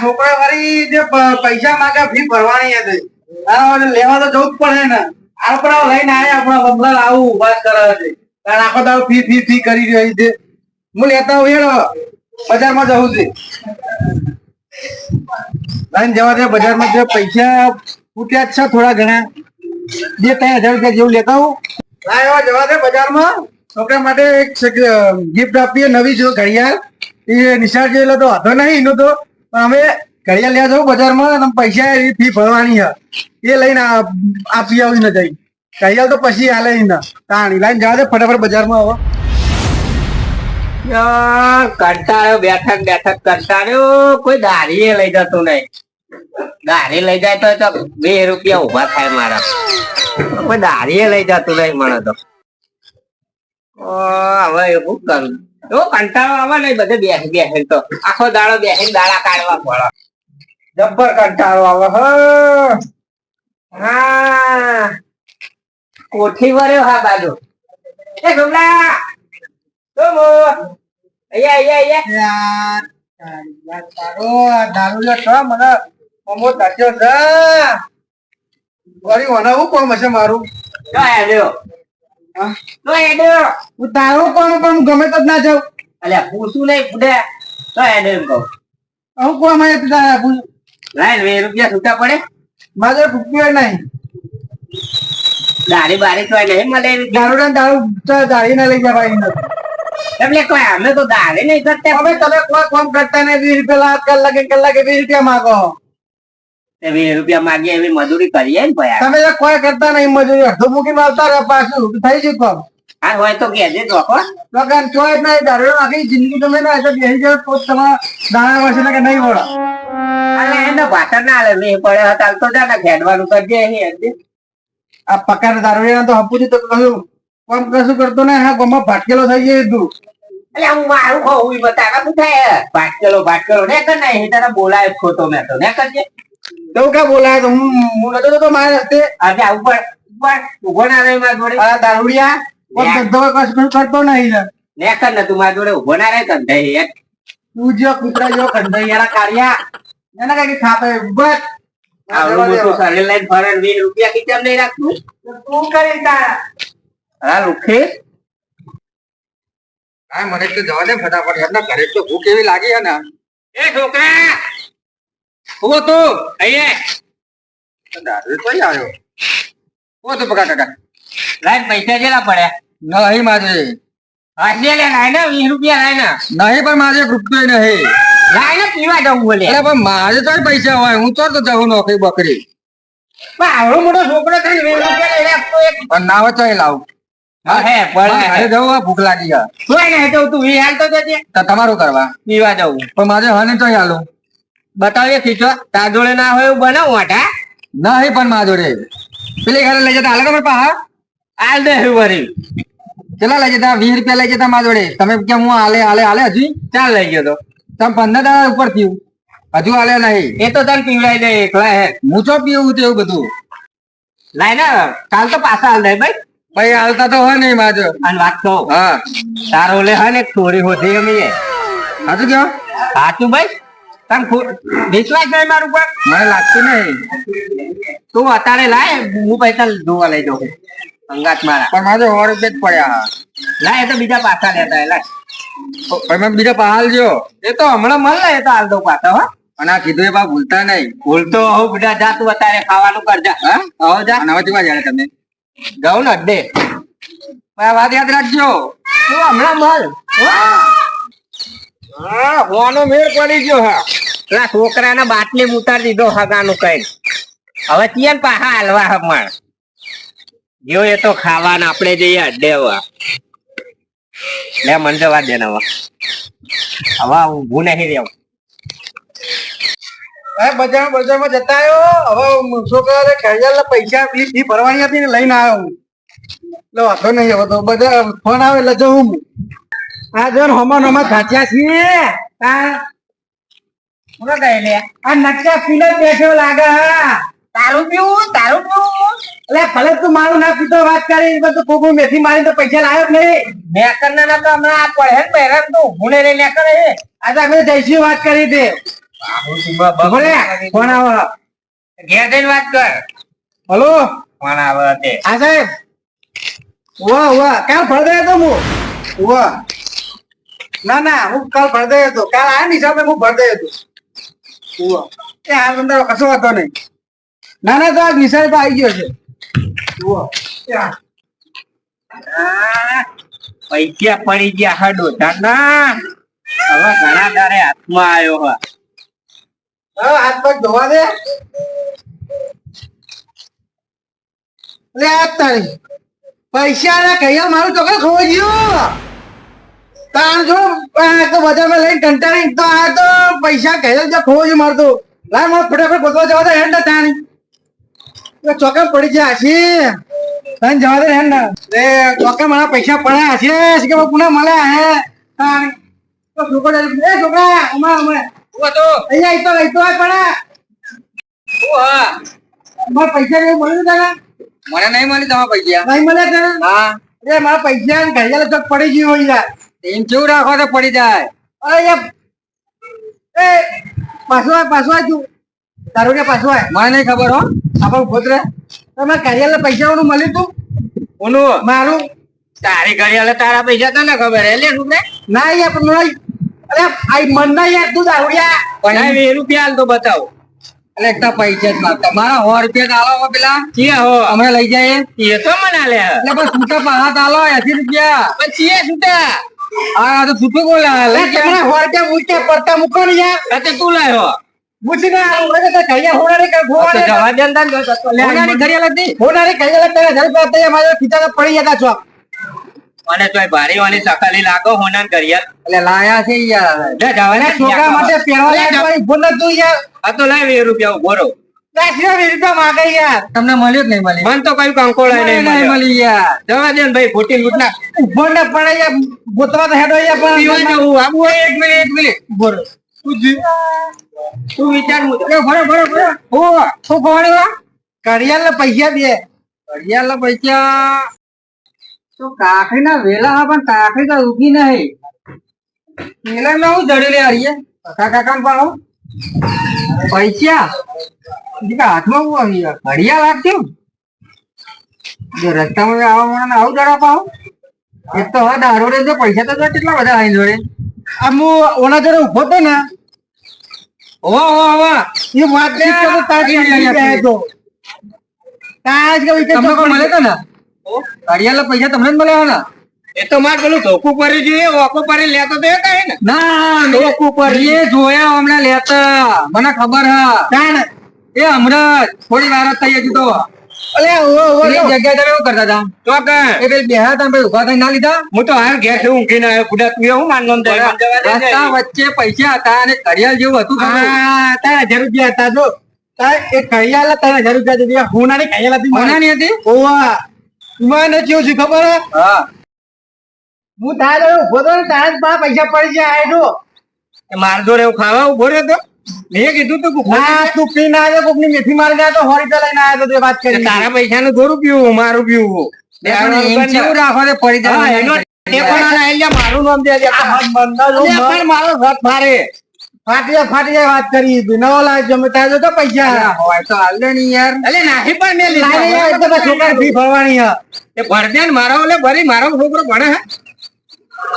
છોકરા વાળી જે પૈસા માંગે ફી ભરવાની હતી લેવા તો જવું જ પડે ને. આપણા લઈને આયા આપણા બંગલા આવું ઊભા કરે છે. કારણ આખો દાડો ફી ફી ફી કરી રહી છે. હું લેતા હું હેડો. બજારમાં જવું છે. લઈને જવા દે, બજારમાં જે પૈસા ફૂટ્યા જ છે થોડા ઘણા. બે, ત્રણ હજાર રૂપિયા જેવું લેતા હું લાય એવા જવા દે બજારમાં. છોકરા માટે એક ગિફ્ટ આપીએ નવી જો ઘડિયાળ. એ નિશાળ જેલો તો વાંધો નહીં, એનો તો. અમે ઘડિયાળ લેવા જવું બજારમાં તમે પૈસા એ ફી ભરવાની છે. એ લઈને આપી આવી ને જઈ. ઘડિયાળ તો પછી હાલે ને તાણી લઈને જવા દે ફટાફટ બજારમાં આવો. કંટાળ્યો, બેઠક બેઠક કંટાળ્યો. કોઈ દારીએ લઈ જતું નહીં. દારી લઈ જાય તો તો બે રૂપિયા ઊભા થાય મારા. કોઈ દારીએ લઈ જતું નહીં મને તો. હવે એવું કરું? એવો કંટાળો આવે ને બધે બેસી બેસી તો. આખો દાડો બેસે દાડા કાઢવા પડે. જબ્બર કંટાળો આવે, હ. હા. કોઠી વર્યો હા બાજુ. એ ગમલા. સોમો અહીંયા અહીંયા અહીંયા. યાર યાર તારો દારૂ લે તો મને મોમો કોમ હશે મારું? તો હા? તો એડે હું તારું કોમ પણ ગમે તો જ ના જાઉં. અલ્યા પૂછું નહીં ફૂડે તો એડે એમ કહું. હું કોમ આવે તારા પૂછ લાઈન વે રૂપિયા છૂટા પડે. મારે રૂપિયો નહીં. દારી બારી તો નહીં મળે. દારૂ ને દારૂ તો દાડી ના લઈ જવાય એટલે કોઈ અમે તો દારી નહીં કરતા. હવે તમે કોઈ કામ કરતા નહીં વીસ રૂપિયા લાખ કલાકે કલાકે વીસ રૂપિયા માંગો. વીસ રૂપિયા માગીએ એવી મજૂરી કરીએ ને ભાઈ. તમે તો કોઈ કરતા નહીં મજૂરી અડધો મૂકીને આવતા રહે પાછું થઈ ગયું કામ. આ હોય તો કહેજે ચોખો લગન ચોય જ નહીં દારૂ આખી જિંદગી તમે ના એટલે બેસી જાવ તો તમારા દાણા વર્ષે કે નહીં વળો. અને એને ભાષા ના આલે નહીં પડે હતા તો જા ને ખેડવાનું કરજે અહીં આ પકાર દારૂડિયા તો હપુજી તો કહ્યું કોમ કશું કરતો ને હા ભાટકેલો થઈ ગયો તું. એટલે હું મારું ખોવું બતા બતાવે થાય? ભાટકેલો ભાટકેલો ને કર ને તારા બોલાય ખોટો મેં તો ને કરજે તો કે બોલાય તો હું હું નતો તો મારા રસ્તે. આજે આવું પણ પણ ઊભો ના રહે મારા જોડે. આ દારૂડિયા કોમ ધંધો કશું કરતો નહીં ને ને કર ન તું મારા જોડે ઊભો ના રહે કંધાઈ એક. તું જો કુતરા જો કંધૈયાના કાઢ્યા એના કઈ ખાપે બસ આવડું મોટું શરીર લઈને ફરે વીસ રૂપિયા કી કેમ નહીં રાખતું. તું કરી તારા. હા લુખી. હા મને તો જવા દે ફટાફટ. એમના ઘરે તો ભૂખ એવી લાગી હે ને. એ છોકરા હું તું અહીંયા દારૂ તો આવ્યો. ઊભો તું પકા કાકા. લાઈન પૈસા કેટલા પડ્યા? નહીં મારે. આજે લે લાઈ ને વીસ રૂપિયા લાઈ નહીં પણ માજે રૂપિયો નહીં. પીવા જવું બોલે. પણ મારે તો પૈસા હોય. હું તો તો જાઉં નોકરી બકરી. પણ આવડો મોટો છોકરો થઈને વીસ રૂપિયા લઈ રાખતો એક. પણ ના હોય તો એ લાવું. જવું ભૂખ લાગી ગયા તમારું કરવા. પીવા જવું. પણ મારે હને તો હાલું. બતાવીએ ખીચો તાર જોડે ના હોય એવું બનાવું વાટા નહીં પણ મારા જોડે. પેલી ઘરે લઈ જતા હાલે તમે પાહા હાલ દે વરી. કેટલા લઈ જતા? વીસ રૂપિયા લઈ જતા મારા જોડે. તમે કેમ હું હાલે હાલે હાલે હજી? ચાલ લઈ ગયો તો. તમે પંદર દાડા ઉપર થયું. હજુ હાલે નહીં. એ તો તને પીવડાઈ દે એકલા હે. હું છો પીવું તેવું બધું? લાઈ ને કાલ તો પાછા હાલ દે ભાઈ. ભાઈ હાલતા તો હોય નહીં માજો અને વાત કહું. હા. તારો લે હે ને થોડી હોતી અમી હાચું કયો હાચું ભાઈ. ખો- વિશ્વાસ નહીં મારું પર મને લાગતું નહીં. તું અત્યારે લાય હું પૈસા જોવા લઈ જાઉં. અંગાત મારા. પણ મારે સો રૂપિયા જ પડ્યા. લાય તો બીજા પાછા લેતા લાય. પણ બીજા પહાલ જો એ તો હમણાં મળ એ તો હાલ દઉં પાછા હા. અને આ કીધું એ બા ભૂલતા નહીં. ભૂલતો હું બધા જા તું અત્યારે ખાવાનું કરજા હા? હો જા. હવે કેવા જાણે તમે જાઉં ને અડ્ડે વાત યાદ રાખજો. તું હમણાં મળ હા. હોવાનો મેળ પડી ગયો હા. પેલા છોકરાને બાટલી ઉતારી દીધો હગાનું કઈ હવે ચિયન પાહા હાલવા હમણ. જો એ તો ખાવાના આપણે જઈએ અડ્ડે હવે. લે મન જવા દે હવે. હવે ઊભું નહીં રહેવું. બજાર બજારમાં જતા આવ્યો. હવે છોકરા ખેડિયાલ પૈસા ફી ભરવાની હતી ને લઈને આવ્યો હું. એટલે વાંધો નહીં હવે તો બધા ફોન આવે એટલે જવું હું. આ જો હમણ હમણાં હમણાં છીએ. આ પૂરો ગઈ આ નકશા પીને બેઠો લાગે. તારું પીવું તારું પીવું. એટલે ભલે તું મારું ના પીતો વાત કરી એ બધું કોકું મેથી મારી તો પૈસા લાવ્યો જ નહીં. ના તો હમણાં આ પડે ને બહેરામ તો. અમે જઈશું વાત કરી દે બોલે કોણ આવે? ઘેર જઈને વાત કર. હલો કોણ આવે તે? હા સાહેબ. વાહ વાહ કાલ ફળદે તો હું? વાહ ના ના હું કાલ ફળદે હતો. કાલ આ હિસાબે હું ફળદે હતો. એ આ અંદર કશો હતો નહીં. ના ના તો આ નિશાળ આવી ગયો છે. પૈસા પડી ગયા હા ના હવે ઘણા તારે હાથમાં આવ્યો હા. હાથ પગ ધોવા દે. લે આ તારી. પૈસા ના કહીયા મારું ખોઈ ગયું. તાણ જો તો બજારમાં લઈને કંટાળી તો આ તો પૈસા કહેલ જો ખોવો ગયું મારું તો લાય મને ફટાફટ ગોતવા જવા દે હેન્ડ તાણી. એ ચોકર પડી ગયા છે. તને જવા દે હેન્ડ રે ચોકર મારા પૈસા પડ્યા છે. કે પુના મળ્યા હે તાણી? તો છોકરા એ છોકરા અમાર અમાર. હું તો અહીંયા ઈતો તો આ પડ્યા હું હા? મારા પૈસા નહીં મળ્યું તને? મને નહીં મળી તમારા પૈસા. નહીં મળ્યા તને? હા. અરે મારા પૈસા ઘડિયાળ તો પડી ગયું હોય યાર. કેવું રાખો તો પડી જાય? અરે એ પાછું આય પાછો આય તું. તારું કે પાછું આય. મને નહીં ખબર હો. આપણું પુત્ર તમે ઘડિયાળ પૈસા નું મળ્યું તું? ઓનું મારું? તારી ઘરે તારા પૈસા તને ખબર હે? લે શું ને ના યાર પણ નહીં અરે આઈ મન ના યાર તું દારૂડિયા. પણ વીસ રૂપિયા હાલ તો બતાવો. એટલે એકતા પૈસા જ માગતા મારા સો રૂપિયા આલો પેલા. ચીએ હો? અમે લઈ જઈએ. એ તો મને આલે એટલે પણ છૂટા પાહા આલો એસી રૂપિયા. પણ ચીએ છૂટા. આ તો પડતા મૂકો ને યાર. આ તું લાવ્યો? મૂકી ના આવું તો કહીયા હોનારી કઈ તો હોનારી જવા તાન તો- તો. હોનારી હોનારી કહીયા તને ઘર પર તૈયાર મારા ખીચામાં પડી જતા છો. મને તોય ભારી વાળી સકાલી લાગો હોનાન ઘડિયાળ. એટલે લાયા છે યાર. લે છોકરા માટે પહેરવા ઊભો યાર. આ તો લાય વીસ રૂપિયા ઊભો રહો. તમને મળ્યું જ નહીં મળી મને તો કઈ નહીં નહીં મળી યાર. જવા દે ભાઈ ખોટી લૂંટ ના ઊભો યાર ગોતવા તો હેડો યાર પણ. જવું આબુ હોય એક મિનિટ એક મિનિટ. રહો. તું વિચાર હું એ ભરો ભરો ભરો. ઓ શું ના પૈસા દે. કડિયાલ પૈસા. તો ના વેલા હા પણ કાકડી તો ઊભી નહીં. વેલા માં હું જડી લે હરીએ? કાકા કાકા પાડો. પૈસા? હાથમાં હું આવી ગયા. ઘડિયાળ આપજો. જો રસ્તામાં આવા મને આવું જરા પાવ એક તો હવે દારૂ રે જો પૈસા તો કેટલા બધા આવી જોડે. આ હું ઓના જોડે ઊભો તો ને. ઓ ઓ ઓ એ વાત છે તો તાજ તો તાજ કે વિકે તમને મળે તો ને? ઘડિયાળના પૈસા તમને જ મળ્યા ને? એ તો મારે પેલું ધોકું પરી જોઈએ ઓકો પડી લેતો તો કઈ ને. ના ધોકું પર એ જોયા હમણાં લેતા મને ખબર હા. કાન એ હમણાં થોડી વાર જ થઈ હજી તો. અલે ઓ ઓ એ તમે એવું કરતા હતા? તો કે? એ પેલી બેહા હતા ભાઈ ઊભા થઈને ના લીધા? હું તો હાર ઘેરથી ઊંઘીને આવ્યો તું એવું તો ને. રસ્તા વચ્ચે પૈસા હતા અને ઘડિયાળ જેવું હતું હા તારા હજાર રૂપિયા હતા જો. એ ઘડિયાળ તારા હજાર રૂપિયા હતી હોનાની ઘડિયાળ હતી હોનાની હતી? ઓવા. મને કેવું છે ખબર હે? હા હું તારા ઊભો તો ને તારા જ પૈસા પડી જાય આયડો. માર જોડે એવું ખાવા ઊભો રહ્યો તો? મેં કીધું તું કે તું પી ના આવ્યો કોકની મેથી મારી ગયા તો હોરી રૂપિયા લઈને આવ્યો તો વાત કરી તારા પૈસા નું થોડું પીવું મારું પીવું. હા, ના ફાટી જાય વાત કરી નવો લાવ જમે ત્યાં તો પૈસા. હોય તો હાલ યાર. અલે નાખી પણ મેં એટલે છોકરા ફી ભરવાની હે. એ ભર ને મારો એટલે ભરી મારો છોકરો ભણે હે.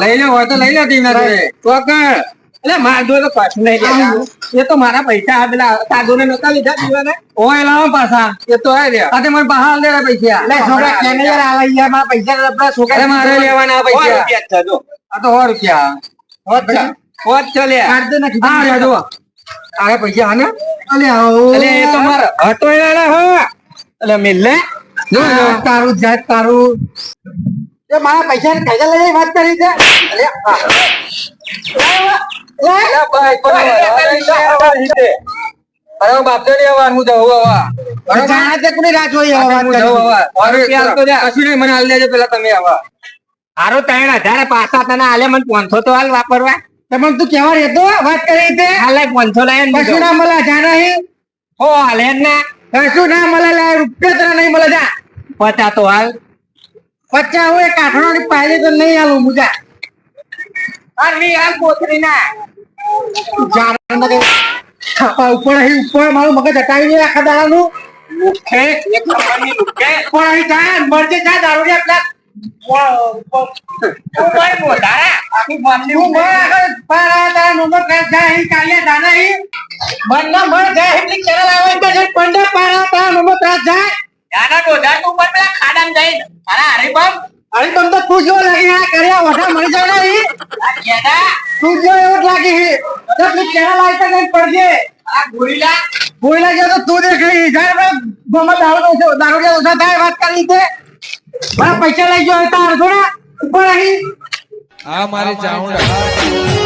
લઈ લે હોય તો લઈ લે તીના તો એટલે માર જો તો કશું નહીં લેતા. એ તો મારા પૈસા આ પેલા સાધુ ને નતા લીધા દીવાને. ઓય લાવો પાછા. એ તો હે રહ્યા. આ તે મને બહાર દે પૈસા. લે છોકરા કેને યાર આલે યાર મારા પૈસા તો છોકરા મારે લેવાના પૈસા. આ તો સો રૂપિયા. હોત છે. હોત છે લ્યા. કાઢ દે ને રે જો આ પૈસા આને અલે આવો. અલે એ તો મારો હતો એલા હો. અલે મિલ લે. જો તારું જાત તારું. એ મારા પૈસા ને કાયદા લઈ વાત કરી છે. અરે બાપ તો રે વાર હું જવું હવે હવે હવે મને તો હાલ. પચ્ચા હું એ કાઠણો ની પાયલી તો નહીં આલું મુજા ની હાલ કોથળી ના જાણે છાપા ઉપર અહીં ઉપર મારું મગજ હટાવી દે આખા દાડાનું. નંબરની લુખે ઉપર અહીં જાય મરજે દારૂડિયા પંડા પારા નંબર જાય નાના ડોધા તું પણ પેલા ખાડામાં જઈ. તારા હરીબમ અરે તો તું લાગી આ કર્યા વઠા મરી જાય ને આ ઘેડા તું જો લાગી હે તો તું ચેનલ આવી તો પડજે. આ ગોરીલા. બોયલા ગયો તો તું દેખી જાય ગમે દારૂ ઓછો દારૂ ઓછા થાય વાત કરી પૈસા લઈ ગયો તાર થોડા ઉપર અહીં આ મારી ચાઉંડ